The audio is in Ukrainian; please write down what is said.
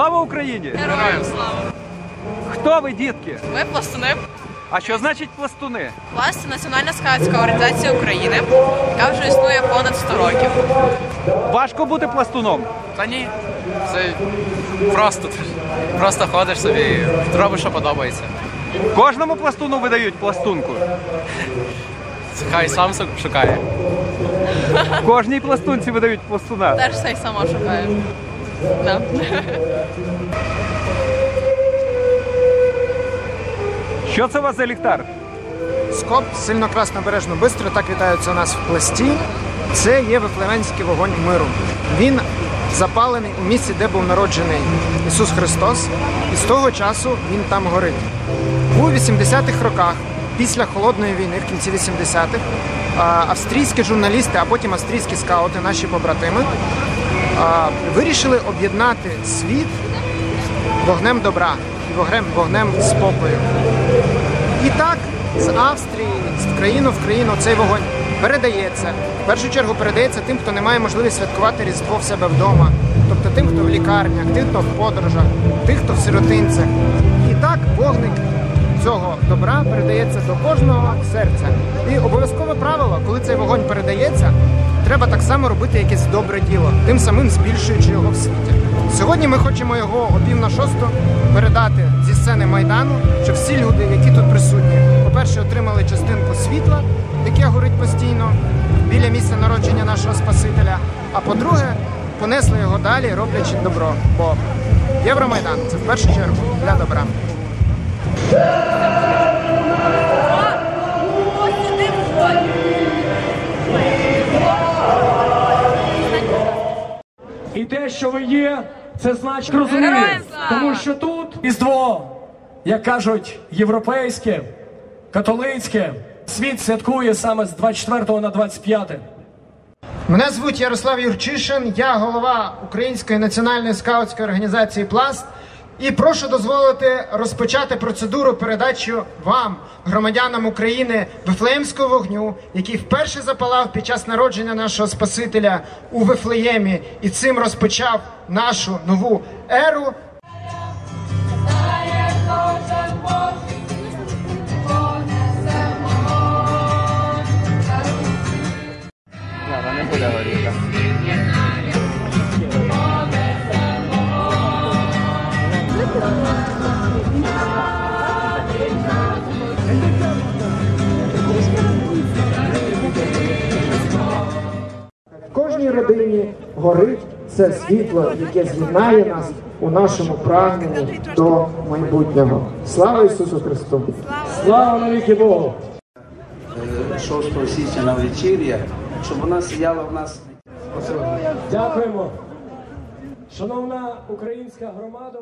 Слава Україні! Героям слава! Хто ви, дітки? Ми пластуни. А що значить пластуни? Пласт це національна скаутська організація України, яка вже існує понад 100 років. Важко бути пластуном. Та ні. Це просто, просто ходиш собі, робиш, що подобається. Кожному пластуну видають пластунку. Хай сам шукає. Кожній пластунці видають пластуна. Теж все й сама шукаю. Да. Що це у вас за ліхтар? Скоп сильно красно бережно бистро так вітаються у нас в пласті. Це є вифлеємський вогонь миру. Він запалений у місці, де був народжений Ісус Христос, і з того часу він там горить. У 80-х роках, після холодної війни, в кінці 80-х, австрійські журналісти, а потім австрійські скаути, наші побратими, вирішили об'єднати світ вогнем добра і вогнем, вогнем спокою. І так з Австрії, з країну в країну цей вогонь передається. В першу чергу передається тим, хто не має можливість святкувати Різдво в себе вдома, тобто тим, хто в лікарнях, тим, хто в подорожах, тих, хто в сиротинцях. І так вогник цього добра передається до кожного серця. І обов'язкове правило, коли цей вогонь передається, треба так само робити якесь добре діло, тим самим збільшуючи його в світі. Сьогодні ми хочемо його о пів на шосту передати зі сцени Майдану, щоб всі люди, які тут присутні, по-перше, отримали частинку світла, яке горить постійно біля місця народження нашого Спасителя. А по-друге, понесли його далі, роблячи добро. Бо Євромайдан це в першу чергу для добра. Те, що ви є, це значить розуміє. Тому що тут Різдво, як кажуть, європейське, католицьке, світ святкує саме з 24 на 25. Мене звуть Ярослав Юрчишин, я голова Української національної скаутської організації Пласт. І прошу дозволити розпочати процедуру передачі вам, громадянам України, Вифлеємського вогню, який вперше запалав під час народження нашого Спасителя у Вифлеємі, і цим розпочав нашу нову еру. В родині горить це світло, яке з'єднає нас у нашому прагненні до майбутнього. Слава Ісусу Христу! Слава навіки Богу! 6 січня на вечір'я, щоб вона сіяла в нас. Дякуємо. Шановна українська громада.